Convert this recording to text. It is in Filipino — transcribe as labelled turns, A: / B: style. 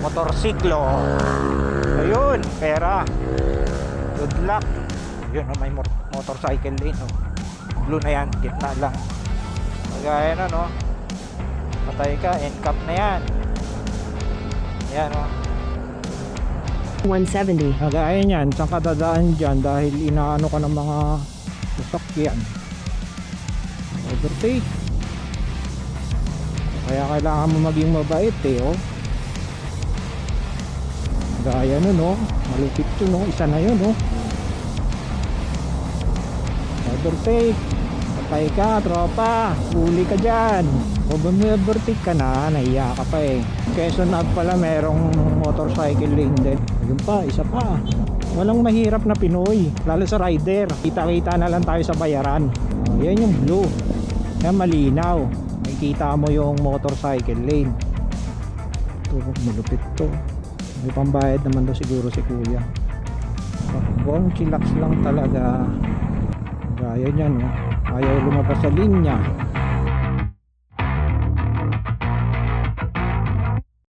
A: motorsiklo. Ayun, pera. Good luck. Yun, oh, may motorcycle lane. Oh. Blue na yan, gitna lang. Magaya na, no? Patay ka, end cap na yan. Yan, oh.
B: 170.
A: Kagaya niyan, saan ka dadaan dyan dahil inaano ka ng mga sasakyan. Overtake. Kaya kailangan mo maging mabait eh, oh. Gaya nun, oh. Malupit yun, oh. Isa na yun, oh. Overtake. Patay ka, tropa. Huli ka dyan. O ba may overtake ka na, nahiya ka pa eh. Quezon Ave pala merong motorcycle lane din. Yun pa, isa pa. Walang mahirap na Pinoy, lalo sa rider. Kita-kita na lang tayo sa bayaran. O, yan yung blue. Yan malinaw. Makikita mo yung motorcycle lane. Ito, malupit to. May pambayad naman daw siguro si kuya. Takbong chillax lang talaga. Gaya niyan, no? ayaw lumabas sa linya.